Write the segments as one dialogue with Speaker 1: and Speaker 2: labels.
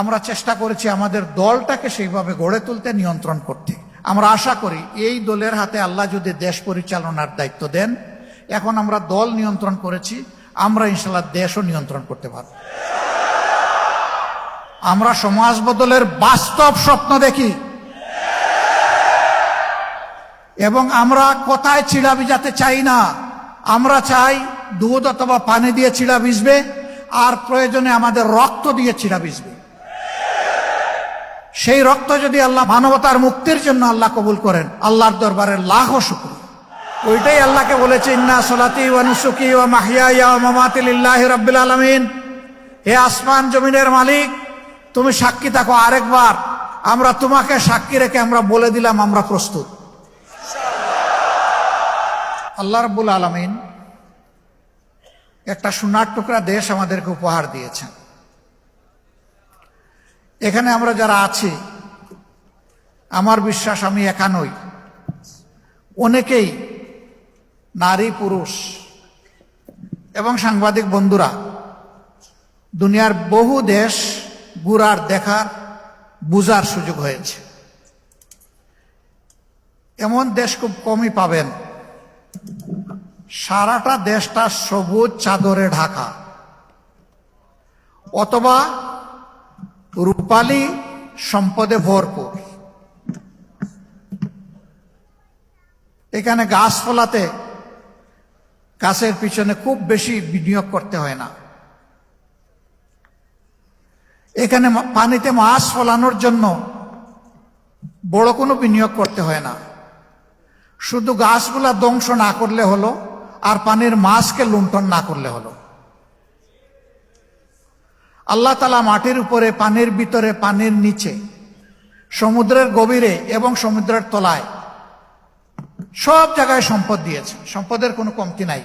Speaker 1: আমরা চেষ্টা করেছি আমাদের দলটাকে সেইভাবে গড়ে তুলতে, নিয়ন্ত্রণ করতে। আমরা আশা করি এই দলের হাতে আল্লাহ যদি দেশ পরিচালনার দায়িত্ব দেন, এখন আমরা দল নিয়ন্ত্রণ করেছি, আমরা ইনশাল্লাহ দেশও নিয়ন্ত্রণ করতে পারব। আমরা সমাজ বদলের বাস্তব স্বপ্ন দেখি। এবং আমরা কোথায় চিড়া ভিজাতে চাই না, আমরা চাই দুধ অথবা পানি দিয়ে চিড়া ভিজবে, আর প্রয়োজনে আমাদের রক্ত দিয়ে চিড়া ভিজবে। সেই রক্ত যদি আল্লাহ মানবতার মুক্তির জন্য আল্লাহ কবুল করেন, আল্লাহর দরবারে লাখো শুক্র। ওইটাই আল্লাহকে বলেছে, ইন্না সলাতি ওয়া নুসুকি ওয়া মাহিয়া ওয়া মামাতি লিল্লাহি রাব্বিল আলামিন। হে আসমান জমিনের মালিক, তুমি সাক্ষী থাকো আরেকবার। আমরা তোমাকে সাক্ষী রেখে আমরা বলে দিলাম, আমরা প্রস্তুত। আল্লাহ রাব্বুল আলামিন একটা সোনার টুকরা দেশ আমাদেরকে উপহার দিয়েছেন। এখানে আমরা যারা আছি, আমার বিশ্বাস আমি একা নই। অনেকেই নারী, পুরুষ এবং সাংবাদিক বন্ধুরা, দুনিয়ার বহু দেশ ঘুরার, দেখার বুজার সুযোগ হয়েছে। এমন দেশ খুব কমই পাবেন। সারাটা দেশটা সবুজ চাদরে ঢাকা। অথবা রূপালী সম্পদে ভরপুর। এখানে গাছ ফলাতে গাছের পিছনে খুব বেশি বিনিয়োগ করতে হয় না। এখানে পানিতে মাছ ফলানোর জন্য বড় কোনো বিনিয়োগ করতে হয় না। শুধু গাছগুলা ধ্বংস না করলে হলো, আর পানির মাছকে লুণ্ঠন না করলে হলো। আল্লাহ তালা মাটির উপরে, পানির ভিতরে, পানির নিচে, সমুদ্রের গভীরে এবং সমুদ্রের তলায় সব জায়গায় সম্পদ দিয়েছে। সম্পদের কোনো কমতি নাই।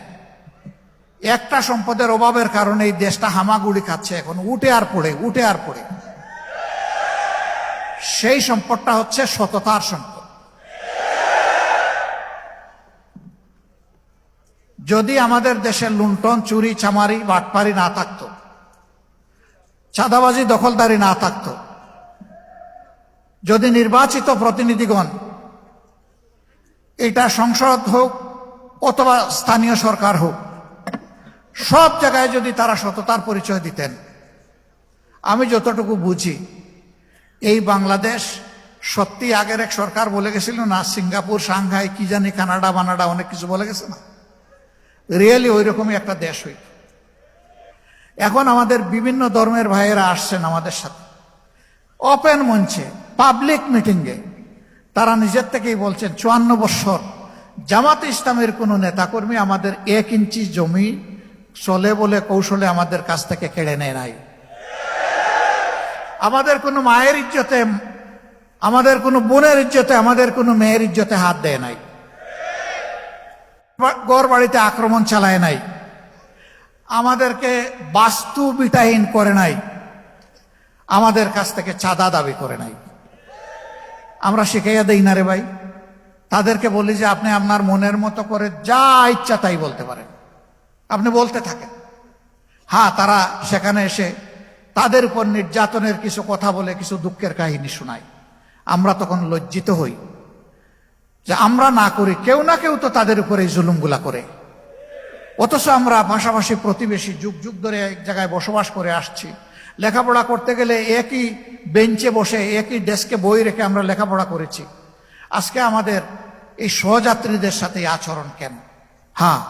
Speaker 1: একটা সম্পদের অভাবের কারণে এই দেশটা হামাগুড়ি খাচ্ছে এখন। উঠে আর পড়ে, উঠে আর পড়ে। সেই সম্পদটা হচ্ছে সততার সম্পদ। যদি আমাদের দেশে লুণ্ঠন, চুরি চামারি বাটপারি না থাকতো চাঁদাবাজি দখলদারি না থাকত। যদি নির্বাচিত প্রতিনিধিগণ এটা সংসদ হোক অথবা স্থানীয় সরকার হোক, সব জায়গায় যদি তারা সততার পরিচয় দিতেন, আমি যতটুকু বুঝি, এই বাংলাদেশ সত্যি আগের এক সরকার বলে গেছিল না, সিঙ্গাপুর সাংঘাই কি জানি কানাডা, বানাডা, অনেক কিছু বলে গেছে না? রিয়েলি ওই রকমই একটা দেশ হইত। এখন আমাদের বিভিন্ন ধর্মের ভাইয়েরা আসছেন আমাদের সাথে। ওপেন মঞ্চে পাবলিক মিটিংয়ে তারা নিজের থেকেই বলছেন, চুয়ান্ন বৎসর, জামাত ইসলামের কোনো নেতাকর্মী আমাদের এক ইঞ্চি জমি চলে বলে কৌশলে আমাদের কাছ থেকে কেড়ে নেয় নাই। আমাদের কোনো মায়ের ইজ্জতে, আমাদের কোনো বোনের ইজ্জতে, আমাদের কোনো মেয়ের ইজ্জতে হাত দেয় নাই। গড় বাড়িতে আক্রমণ চালায় নাই। আমাদেরকে বাস্তু বিটাহীন করে নাই। আমাদের কাছ থেকে চাঁদা দাবি করে নাই। আমরা শিখাইয়া দেই না রে ভাই। তাদেরকে বলি যে, আপনি আপনার মনের মতো করে যা ইচ্ছা তাই বলতে পারেন। আপনি বলতে থাকেন। হ্যাঁ তারা সেখানে এসে তাদের উপর নির্যাতনের কিছু কথা বলে, কিছু দুঃখের কাহিনী শোনায়। আমরা তখন লজ্জিত হই যে, আমরা না করি, কেউ না কেউ তো তাদের উপরে এই জুলুমগুলা করে। অথচ আমরা পাশাপাশি প্রতিবেশী যুগ যুগ ধরে এক জায়গায় বসবাস করে আসছি। লেখাপড়া করতে গেলে একই বেঞ্চে বসে, একই ডেস্কে বই রেখে আমরা লেখাপড়া করেছি। আজকে আমাদের এই সহযাত্রীদের সাথে আচরণ কেন? হ্যাঁ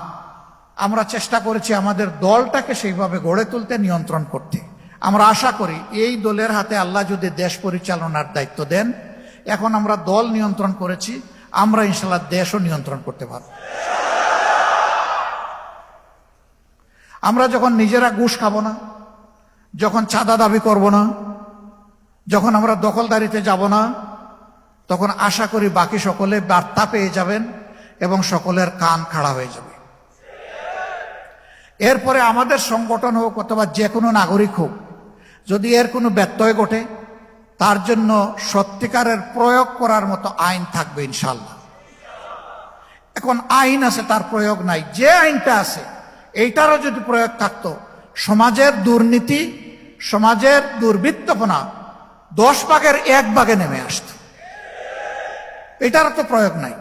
Speaker 1: আমরা চেষ্টা করেছি আমাদের দলটাকে সেইভাবে গড়ে তুলতে, নিয়ন্ত্রণ করতে। আমরা আশা করি এই দলের হাতে আল্লাহ যদি দেশ পরিচালনার দায়িত্ব দেন, এখন আমরা দল নিয়ন্ত্রণ করেছি, আমরা ইনশাল্লাহ দেশও নিয়ন্ত্রণ করতে পারব। আমরা যখন নিজেরা ঘুষ খাব না, যখন চাঁদা দাবি করব না, যখন আমরা দখলদারিতে যাব না, তখন আশা করি বাকি সকলে বার্তা পেয়ে যাবেন এবং সকলের কান খাড়া হয়ে যাবে। এরপরে আমাদের সংগঠন হোক অথবা যে কোনো নাগরিক হোক, যদি এর কোনো ব্যত্যয় ঘটে, তার জন্য সত্যিকারের প্রয়োগ করার মতো আইন থাকবে ইনশাল্লাহ এখন আইন আছে, তার প্রয়োগ নাই। যে আইনটা আছে এইটারও যদি প্রয়োগ থাকতো, সমাজের দুর্নীতি, সমাজের দুর্বৃত্তপনা দশ ভাগের এক ভাগে নেমে আসত। এটার তো প্রয়োগ নাই।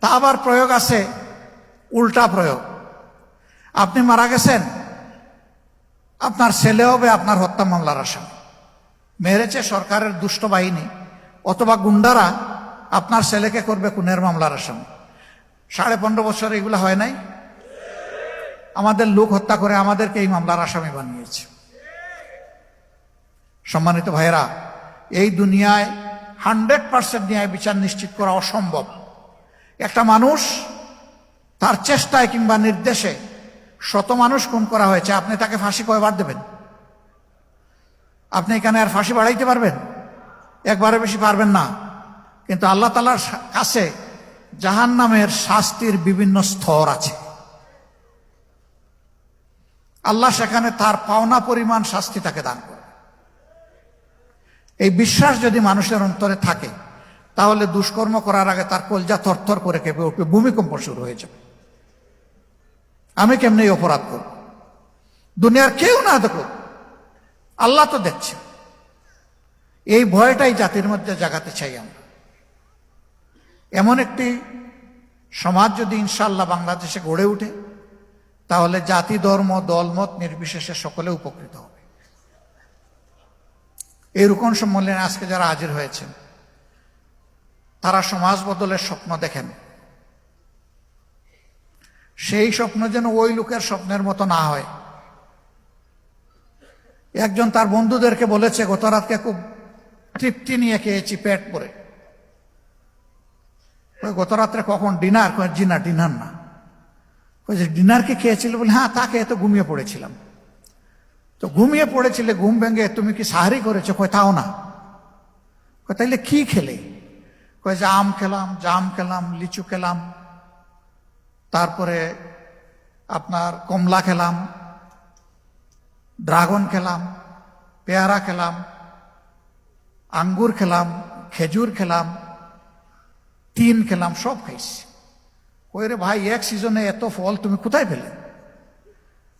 Speaker 1: তা আবার প্রয়োগ আছে, উল্টা প্রয়োগ। আপনি মারা গেছেন, আপনার ছেলে হবে আপনার হত্যা মামলার আসামি। মেরেছে সরকারের দুষ্ট বাহিনী, অথবা গুন্ডারা আপনার ছেলেকে করবে খুনের মামলার আসামি। সাড়ে পনেরো বছর এগুলো হয় নাই। আমাদের লোক হত্যা করে আমাদেরকে এই মামলার আসামি বানিয়েছে। সম্মানিত ভাইয়েরা, এই দুনিয়ায় হান্ড্রেড পার্সেন্ট ন্যায় বিচার নিশ্চিত করা অসম্ভব। একটা মানুষ তার চেষ্টায় কিংবা নির্দেশে শত মানুষ খুন করা হয়েছে, আপনি তাকে ফাঁসি কয়বার দেবেন? আপনি এখানে আর ফাঁসি বাড়াইতে পারবেন? একবারে বেশি পারবেন না। কিন্তু আল্লাহ তালার কাছে জাহান নামের শাস্তির বিভিন্ন স্তর আছে। আল্লাহ সেখানে তার পাওনা পরিমাণ শাস্তি তাকে দান করে এই বিশ্বাস যদি মানুষের অন্তরে থাকে, তাহলে দুষ্কর্ম করার আগে তার কলজা থরথর করে কেঁপে উঠবে, ভূমিকম্প শুরু হয়ে যাবে। আমি কেমনি অপরাধ করব? দুনিয়ার কেউ না দেখো, আল্লাহ তো দেখছে এই ভয়টাই জাতির মধ্যে জাগাতে চাই আমরা। এমন একটি সমাজ যদি ইনশাল্লাহ বাংলাদেশে গড়ে ওঠে তাহলে জাতি, ধর্ম দলমত নির্বিশেষে সকলে উপকৃত হবে। এই রুকন সম্মেলনে আজকে যারা হাজির হয়েছেন, তারা সমাজ বদলের স্বপ্ন দেখেন। সেই স্বপ্ন যেন ওই লোকের স্বপ্নের মতো না হয়। একজন তার বন্ধুদেরকে বলেছে গত রাতকে খুব তৃপ্তি নিয়ে খেয়েছি পেট পরে গত রাত্রে কখন ডিনার জি না ডিনার না। ওই যে ডিনার কি খেয়েছিল বলে হ্যাঁ তাকে এত ঘুমিয়ে পড়েছিলাম। তো ঘুমিয়ে পড়েছিলে, ঘুম ভেঙে তুমি কি সাহারি করেছ? কয়, তাও না। কয়, তাইলে কি খেলে? কয়, যে আম খেলাম, জাম খেলাম, লিচু খেলাম, তারপরে আপনার কমলা খেলাম, ড্রাগন খেলাম, পেয়ারা খেলাম, আঙ্গুর খেলাম, খেজুর খেলাম, তিন খেলাম, সব খাইছি। ওই রে ভাই, এক সিজনে এত ফল তুমি কোথায় পেলে?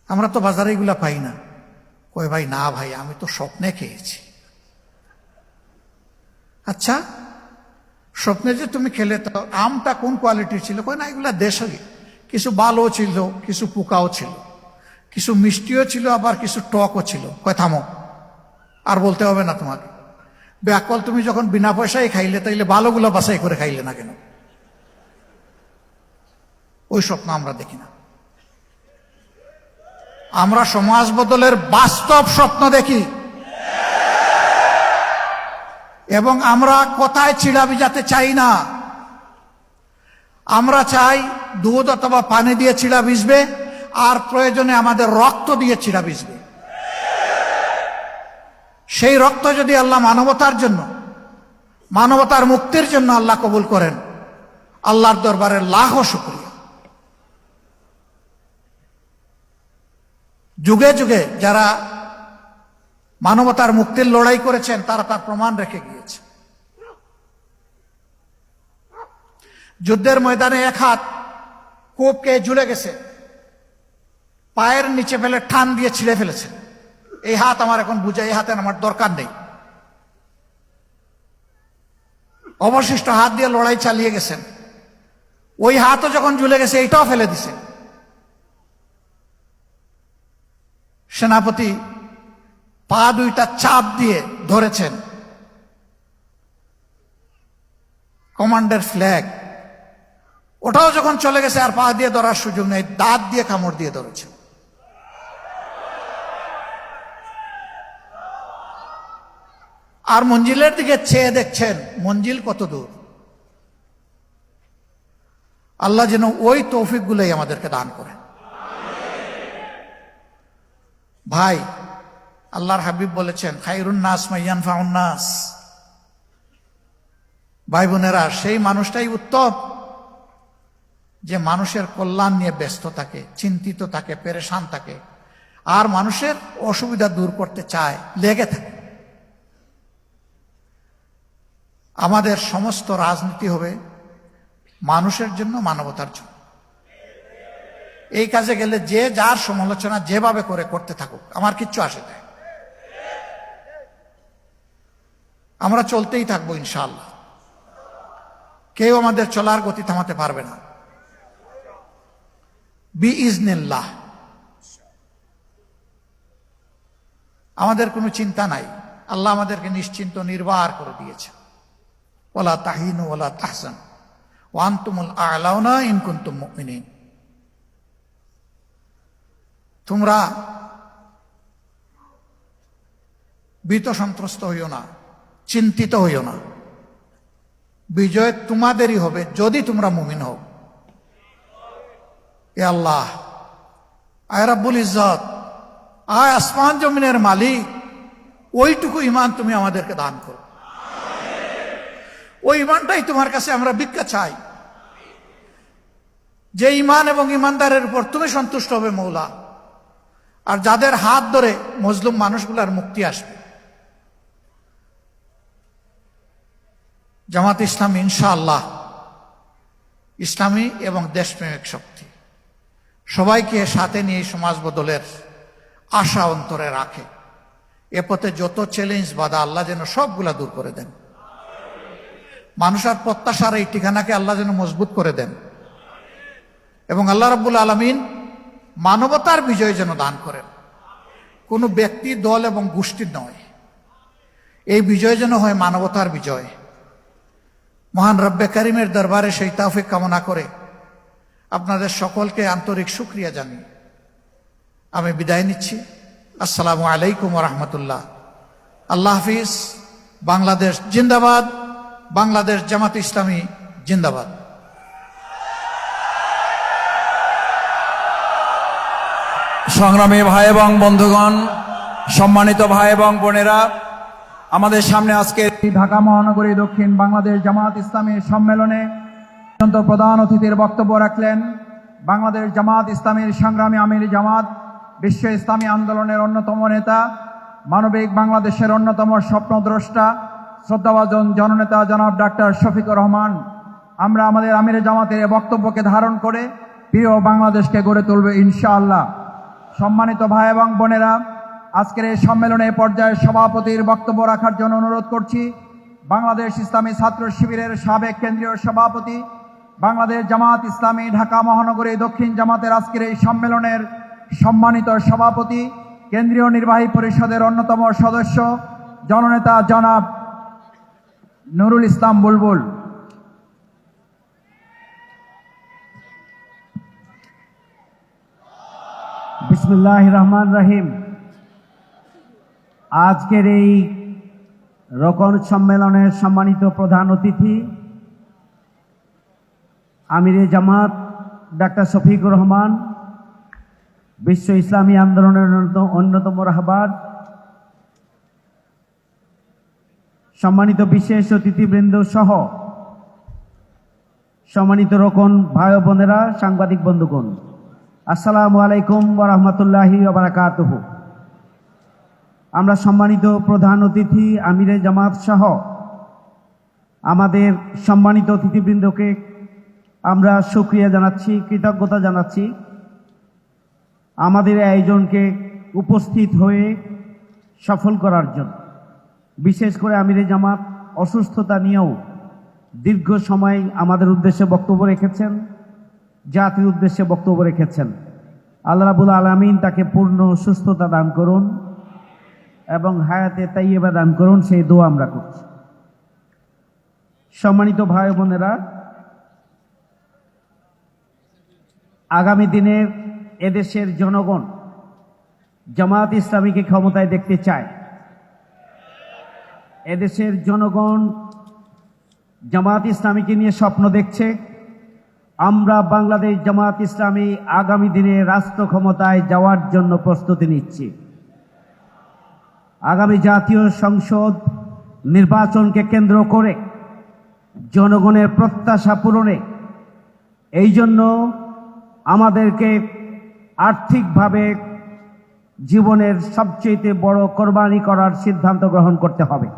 Speaker 1: আমরা তো বাজারে এগুলা পাই না। কই ভাই, না ভাই, আমি তো স্বপ্নে খেয়েছি। আচ্ছা স্বপ্নে যে তুমি খেলে তো আমটা কোন কোয়ালিটির ছিল? কই না, এগুলা দেশে কিছু বালও ছিল, কিছু পোকাও ছিল। কিছু মিষ্টিও ছিল, আবার কিছু টকও ছিল। কয়, থামো। আর বলতে হবে না তোমাকে। ব্যাকল তুমি যখন বিনা পয়সায় খাইলে, তাইলে ভালোগুলো বাছাই করে খাইলে না কেন? ওই স্বপ্ন আমরা দেখি না। আমরা সমাজ বদলের বাস্তব স্বপ্ন দেখি। এবং আমরা কোথায় চিড়া ভিজাতে চাই না। আমরা চাই দুধ অথবা পানি দিয়ে চিড়া ভিজবে, আর প্রয়োজনে আমাদের রক্ত দিয়ে চিড়া ভিজবে। সেই রক্ত যদি আল্লাহ মানবতার জন্য, মানবতার মুক্তির জন্য আল্লাহ কবুল করেন, আল্লাহর দরবারের লাখও শুক্রিয়া। যুগে যুগে যারা মানবতার মুক্তির লড়াই করেছেন, তারা তার প্রমাণ রেখে গিয়েছে। যুদ্ধের ময়দানে এক হাত কোপকে ঝুলে গেছে, পায়ের নিচে ফেলে ঠান দিয়ে ছিঁড়ে ফেলেছে। এই হাত আমার এখন বুঝে, এই হাতের আমার দরকার নেই। অবশিষ্ট হাত দিয়ে লড়াই চালিয়ে গেছেন। ওই হাতও যখন ঝুলে গেছে, এইটাও ফেলে দিছে। সেনাপতি পা দুইটা চাপ দিয়ে ধরেছেন। কমান্ডার ফ্ল্যাগ, ওটাও যখন চলে গেছে, আর পা দিয়ে ধরার সুযোগ নেই, দাঁত দিয়ে কামড় দিয়ে ধরেছেন। আর মঞ্জিলের দিকে চেয়ে দেখছেন, মঞ্জিল কত দূর। আল্লাহ যেন ওই তৌফিকগুলোই আমাদেরকে দান করেন। ভাই, আল্লাহর হাবিব বলেছেন, খাইরুন নাস মাইয়ান ফাউন্নাস ভাই বোনেরা, সেই মানুষটাই উত্তম, যে মানুষের কল্যাণ নিয়ে ব্যস্ত থাকে, চিন্তিত থাকে, পেরেশান থাকে, আর মানুষের অসুবিধা দূর করতে চায়, লেগে থাকে। আমাদের সমস্ত রাজনীতি হবে মানুষের জন্য মানবতার জন্য। এই কাজে গেলে যে যার সমালোচনা যেভাবে করে করতে থাকুক, আমার কিচ্ছু আসে না। আমরা চলতেই থাকব ইনশাআল্লাহ। কেউ আমাদের চলার গতি থামাতে পারবে না। বি ইজনিল্লাহ আমাদের কোনো চিন্তা নাই। আল্লাহ আমাদেরকে নিশ্চিন্ত নির্বাহ করে দিয়েছে। ওলা তাহিনু ওলা তাহসান ওয়ান্তুমুল আলাউনা ইনকুন্তুম মুমিনিন। তোমরা ভীত সন্ত্রস্ত হইও না, চিন্তিত হইও না। বিজয় তোমাদেরই হবে যদি তোমরা মুমিন হও। এ আল্লাহ, আয় রাব্বুল ইজ্জত, আয় আসমান জমিনের মালিক, ওইটুকু ইমান তুমি আমাদেরকে দান করো। ওই ইমানটাই তোমার কাছে আমরা ভিক্ষা চাই। যে ইমান এবং ইমানদারের উপর তুমি সন্তুষ্ট হবে মৌলা। আর যাদের হাত ধরে মজলুম মানুষগুলার মুক্তি আসবে। জামাত ইসলাম ইনশাআল্লাহ ইসলামী এবং দেশপ্রেমিক শক্তি। সবাইকে সাথে নিয়ে সমাজ বদলের আশা অন্তরে রাখে। এ পথে যত চ্যালেঞ্জ বাধা আল্লাহ যেন সবগুলা দূর করে দেন। মানুষ আর প্রত্যাশার এই ঠিকানাকে আল্লাহ যেন মজবুত করে দেন। এবং আল্লাহ রাব্বুল আলমিন মানবতার বিজয় যেন দান করেন। কোনো ব্যক্তি, দল এবং গোষ্ঠীর নয়। এই বিজয় যেন হয় মানবতার বিজয়। মহান রব্বে করিমের দরবারে সেই তাফিক কামনা করে আপনাদের সকলকে আন্তরিক সুক্রিয়া জানি আমি বিদায় নিচ্ছি। আসসালামু আলাইকুম রহমতুল্লাহ। আল্লাহ হাফিজ, বাংলাদেশ জিন্দাবাদ, বাংলাদেশ জামাত ইসলামী জিন্দাবাদ।
Speaker 2: সংগ্রামী ভাই এবং বন্ধুগণ, সম্মানিত ভাই এবং বোনেরা, আমাদের সামনে আজকে ঢাকা মহানগরী দক্ষিণ বাংলাদেশ জামাত ইসলামী সম্মেলনে অত্যন্ত প্রধান অতিথির বক্তব্য রাখলেন। বাংলাদেশ জামাত ইসলামীর সংগ্রামী আমির জামাত, বিশ্ব ইসলামী আন্দোলনের অন্যতম নেতা, মানবিক বাংলাদেশের অন্যতম স্বপ্নদ্রষ্টা, শ্রদ্ধাভাজন জননেতা জনাব ডাক্তার শফিকুর রহমান। আমরা আমাদের আমির জামাতের বক্তব্যকে ধারণ করে প্রিয় বাংলাদেশকে গড়ে তুলবে ইনশাআল্লাহ। সম্মানিত ভাই এবং বোনেরা, আজকের এই সম্মেলনে পর্যায়ের সভাপতির বক্তব্য রাখার জন্য অনুরোধ করছি। বাংলাদেশ ইসলামী ছাত্র শিবিরের সাবেক কেন্দ্রীয় সভাপতি, বাংলাদেশ জামাত ইসলামী ঢাকা মহানগরী দক্ষিণ জামাতের আজকের এই সম্মেলনের সম্মানিত সভাপতি, কেন্দ্রীয় নির্বাহী পরিষদের অন্যতম সদস্য, জননেতা জনাব নুরুল ইসলাম বুলবুল।
Speaker 3: বিসমুল্লাহ রহমান রহিম। আজকের এই রোকন সম্মেলনের সম্মানিত প্রধান অতিথি, আমিরে জামাত, ডাক্তার শফিকুর রহমান, বিশ্ব ইসলামী আন্দোলনের অন্যতম- রাহবার, সম্মানিত বিশেষ অতিথিবৃন্দ সহ সম্মানিত রোকন ভাই বোনেরা, সাংবাদিক বন্ধুগণ। আসসালামু আলাইকুম ওরহমতুল্লাহি বারাকাতুহ আমরা সম্মানিত প্রধান অতিথি আমিরে জামাত সহ আমাদের সম্মানিত অতিথিবৃন্দকে আমরা সুক্রিয়া জানাচ্ছি, কৃতজ্ঞতা জানাচ্ছি। আমাদের আয়োজনকে উপস্থিত হয়ে সফল করার জন্য। বিশেষ করে আমিরে জামাত অসুস্থতা নিয়েও দীর্ঘ সময় আমাদের উদ্দেশ্যে বক্তব্য রেখেছেন। জাতির উদ্দেশ্যে বক্তব্য রেখেছেন। আল্লাহ রাবুল আলমিন তাকে পূর্ণ সুস্থতা দান করুন এবং হায়াতে তাইয়েবা দান করুন, সেই দোয়া আমরা করছি। সম্মানিত ভাই বোনেরা, আগামী দিনে এদেশের জনগণ জামাত ইসলামীকে ক্ষমতায় দেখতে চায়। এদেশের জনগণ জামাত ইসলামীকে নিয়ে স্বপ্ন দেখছে। আমরা বাংলাদেশ জামাত ইসলামী আগামী দিনে রাষ্ট্র ক্ষমতায় যাওয়ার জন্য প্রস্তুতি নিচ্ছি। আগামী জাতীয় সংসদ নির্বাচনকে কেন্দ্র করে জনগণের প্রত্যাশা পূরণে এই জন্য আমাদেরকে আর্থিকভাবে জীবনের সবচেয়ে বড় কোরবানি করার সিদ্ধান্ত গ্রহণ করতে হবে।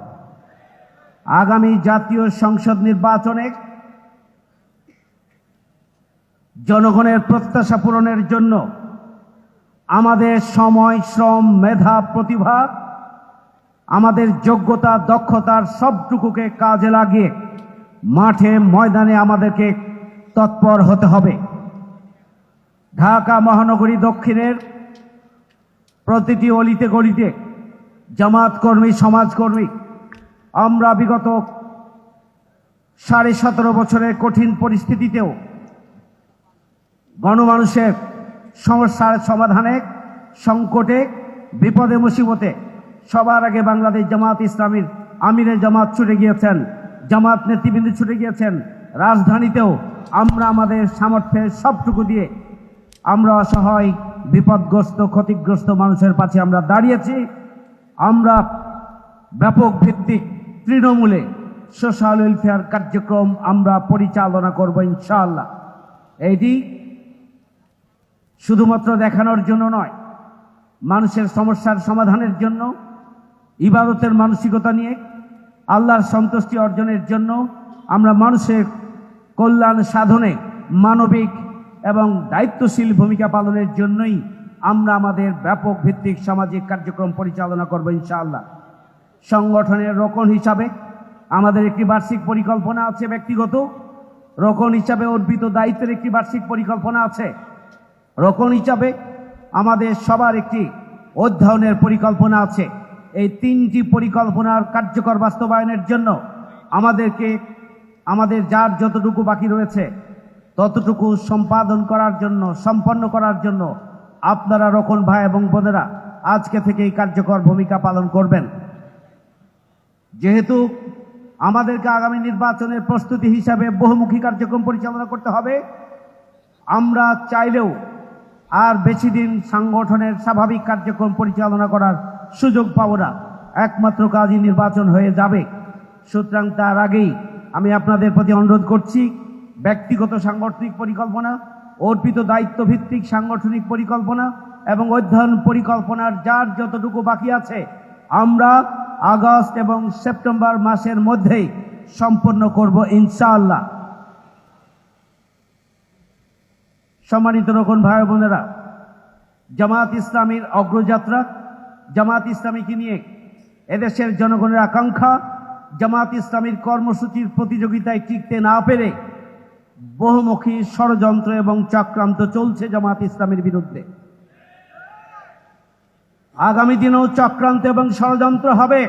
Speaker 3: আগামী জাতীয় সংসদ নির্বাচনে জনগণের প্রত্যাশা পূরণের জন্য আমাদের সময়, শ্রম, মেধা, প্রতিভা, আমাদের যোগ্যতা, দক্ষতার সবটুকুকে কাজে লাগিয়ে মাঠে, ময়দানে আমাদেরকে তৎপর হতে হবে। ঢাকা মহানগরী দক্ষিণের প্রতিটি অলিতে গলিতে জামাত কর্মী সমাজকর্মী আমরা বিগত সাড়ে সতেরো বছরের কঠিন পরিস্থিতিতেও গণমানুষের সমস্যার সমাধানে, সংকটে, বিপদে, মুসিবতে সবার আগে বাংলাদেশ জামাত ইসলামীর আমিরে জামাত ছুটে গিয়েছেন, জামাত নেতৃবৃন্দ ছুটে গিয়েছেন। রাজধানীতেও আমরা আমাদের সামর্থ্যের সবটুকু দিয়ে আমরা অসহায়, বিপদগ্রস্ত, ক্ষতিগ্রস্ত মানুষের পাশে আমরা দাঁড়িয়েছি। আমরা ব্যাপক ভিত্তিক তৃণমূলে সোশ্যাল ওয়েলফেয়ার কার্যক্রম আমরা পরিচালনা করব ইনশাআল্লাহ। এইটি শুধুমাত্র দেখানোর জন্য নয়, মানুষের সমস্যার সমাধানের জন্য, ইবাদতের মানসিকতা নিয়ে, আল্লাহর সন্তুষ্টি অর্জনের জন্য আমরা মানুষের কল্যাণ সাধনে মানবিক এবং দায়িত্বশীল ভূমিকা পালনের জন্যই আমরা আমাদের ব্যাপক ভিত্তিক সামাজিক কার্যক্রম পরিচালনা করব ইনশাআল্লাহ। সংগঠনের রোকন হিসাবে আমাদের একটি বার্ষিক পরিকল্পনা আছে ব্যক্তিগত। রোকন হিসাবে অর্পিত দায়িত্বের একটি বার্ষিক পরিকল্পনা আছে। রোকন হিসাবে আমাদের সবার একটি অধ্যয়নের পরিকল্পনা আছে। এই তিনটি পরিকল্পনার কার্যকর বাস্তবায়নের জন্য আমাদেরকে, আমাদের যার যতটুকু বাকি রয়েছে, ততটুকু সম্পাদন করার জন্য, সম্পন্ন করার জন্য আপনারা রকন ভাই এবং বোনেরা আজকে থেকেই কার্যকর ভূমিকা পালন করবেন। যেহেতু আমাদেরকে আগামী নির্বাচনের প্রস্তুতি হিসাবে বহুমুখী কার্যক্রম পরিচালনা করতে হবে, আমরা চাইলেও আর বেশি দিন সংগঠনের স্বাভাবিক কার্যক্রম পরিচালনা করার সুযোগ পাবো না। একমাত্র কাজই নির্বাচন হয়ে যাবে। সুতরাং তার আগেই আমি আপনাদের প্রতি অনুরোধ করছি, ব্যক্তিগত সাংগঠনিক পরিকল্পনা, অর্পিত দায়িত্ব ভিত্তিক সাংগঠনিক পরিকল্পনা এবং অধ্যয়ন পরিকল্পনার যার যতটুকু বাকি আছে, আমরা আগস্ট এবং সেপ্টেম্বর মাসের মধ্যেই সম্পন্ন করব ইনশাআল্লাহ। সম্মানিত রকম ভাই বোনেরা, জামাত ইসলামীর অগ্রযাত্রা, জামাত ইসলামীকে নিয়ে এদেশের জনগণের আকাঙ্ক্ষা, জামাত ইসলামীর কর্মসূচির প্রতিযোগিতায় টিকতে না পেরে বহুমুখী ষড়যন্ত্র এবং চক্রান্ত চলছে জামাত ইসলামের বিরুদ্ধে। আগামী দিনেও চক্রান্ত এবং ষড়যন্ত্র হবে,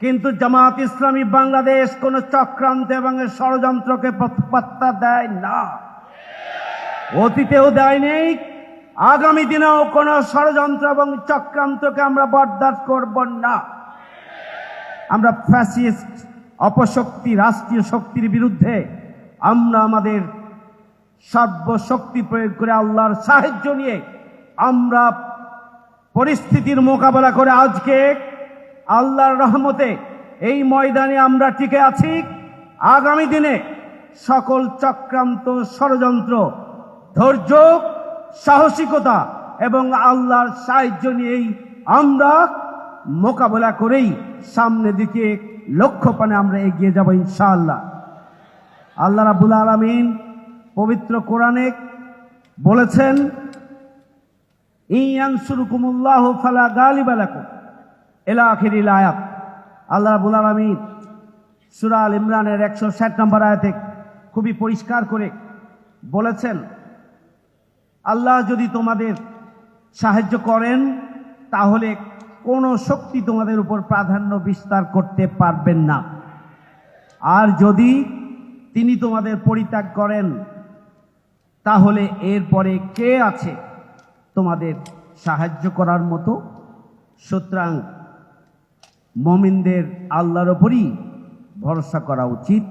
Speaker 3: কিন্তু জামাত ইসলামী বাংলাদেশ কোন চক্রান্ত এবং ষড়যন্ত্রকে পাত্তা দেয় না। অতীতেও দেয় নেই, আগামী দিনেও কোনো ষড়যন্ত্র এবং চক্রান্তকে আমরা বরদাস্ত করব না। আমরা ফ্যাসিস্ট অপশক্তি, রাষ্ট্রীয় শক্তির বিরুদ্ধে আমরা আমাদের সর্বশক্তি প্রয়োগ করে আল্লাহর সাহায্য নিয়ে আমরা পরিস্থিতির মোকাবেলা করে আজকে আল্লাহর রহমতে এই ময়দানে আমরা টিকে আছি। আগামী দিনে সকল চক্রান্ত, ষড়যন্ত্র ধৈর্য, সাহসিকতা এবং আল্লাহর সাহায্য নিয়েই আমরা মোকাবেলা করেই সামনে দিকে লক্ষ্যপানে আমরা এগিয়ে যাব ইনশাআল্লাহ। আল্লাহ রাবুল আলমিন পবিত্র কোরআনে বলেছেন ইয়ানসুরকুমুল্লাহ ফালা গালিবালাকুম এলা আখিরিল আয়াত। আল্লাহ রাবুল আলমিন সুরা আল ইমরানের একশো ষাট নম্বর আয়াতে খুবই পরিষ্কার করে বলেছেন আল্লাহ যদি তোমাদের সাহায্য করেন, তাহলে কোনো শক্তি তোমাদের উপর প্রাধান্য বিস্তার করতে পারবেন না। আর যদি তিনি তোমাদের পরিত্যাগ করেন, তাহলে এরপরে কে আছে তোমাদের সাহায্য করার মতো? সুতরাং মমিনদের আল্লাহর ওপরই ভরসা করা উচিত,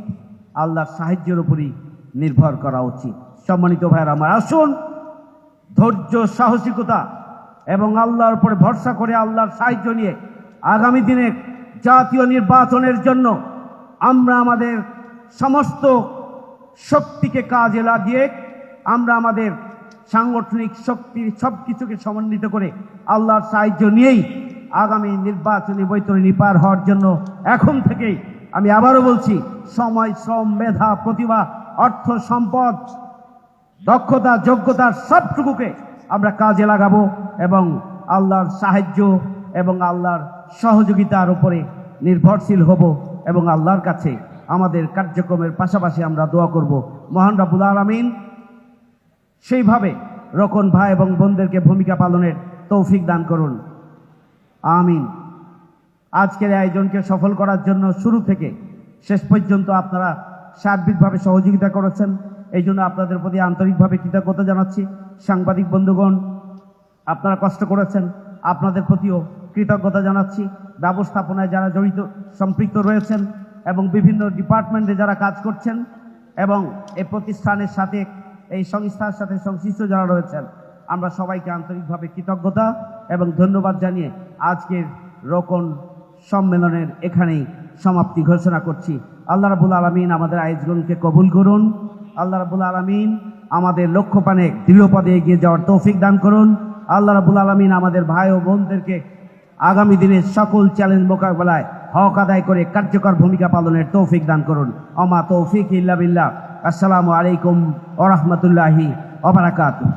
Speaker 3: আল্লাহর সাহায্যের ওপরই নির্ভর করা উচিত। সম্মানিত ভাইয়ের, আমার আসুন ধৈর্য, সাহসিকতা এবং আল্লাহর উপরে ভরসা করে আল্লাহর সাহায্য নিয়ে আগামী দিনে জাতীয় নির্বাচনের জন্য আমরা আমাদের সমস্ত শক্তিকে কাজে লাগিয়ে আমরা আমাদের সাংগঠনিক শক্তি সব কিছুকে সমন্বিত করে আল্লাহর সাহায্য নিয়েই আগামী নির্বাচনী বৈতরণী পার হওয়ার জন্য এখন থেকেই আমি আবারও বলছি, সময়, শ্রম, মেধা, প্রতিভা, অর্থ, সম্পদ দক্ষতা যোগ্যতার সবটুকুকে আমরা কাজে লাগাবো এবং আল্লাহর সাহায্য এবং আল্লাহর সহযোগিতার উপরে নির্ভরশীল হব এবং আল্লাহর কাছে আমাদের কার্যক্রমের পাশাপাশি আমরা দোয়া করব। মহান রাবুল আলমিন, সেইভাবে রকন ভাই এবং বোনদেরকে ভূমিকা পালনের তৌফিক দান করুন। আমিন। আজকের আয়োজনকে সফল করার জন্য শুরু থেকে শেষ পর্যন্ত আপনারা সার্বিকভাবে সহযোগিতা করেছেন। এই জন্য আপনাদের প্রতি আন্তরিকভাবে কৃতজ্ঞতা জানাচ্ছি। সাংবাদিক বন্ধুগণ, আপনারা কষ্ট করেছেন, আপনাদের প্রতিও কৃতজ্ঞতা জানাচ্ছি। ব্যবস্থাপনায় যারা জড়িত, সম্পৃক্ত রয়েছেন এবং বিভিন্ন ডিপার্টমেন্টে যারা কাজ করছেন এবং এই প্রতিষ্ঠানের সাথে, এই সংস্থার সাথে সংশ্লিষ্ট যারা রয়েছেন, আমরা সবাইকে আন্তরিকভাবে কৃতজ্ঞতা এবং ধন্যবাদ জানিয়ে আজকের রোকন সম্মেলনের এখানেই সমাপ্তি ঘোষণা করছি। আল্লাহ রাবুল আলমিন আমাদের আয়োজনকে কবুল করুন। আল্লাহ রাবুল আলমিন আমাদের লক্ষ্যপানে দৃঢ় পদে এগিয়ে যাওয়ার তৌফিক দান করুন। আল্লাহ রাবুল আলমিন আমাদের ভাই ও বোনদেরকে আগামী দিনের সকল চ্যালেঞ্জ মোকাবেলায় হক আদায় করে কার্যকর ভূমিকা পালনের তৌফিক দান করুন। অমা তৌফিক ইল্লা বিল্লাহ। আসসালামু আলাইকুম ওরহমতুল্লাহি ওবরাকাতুহ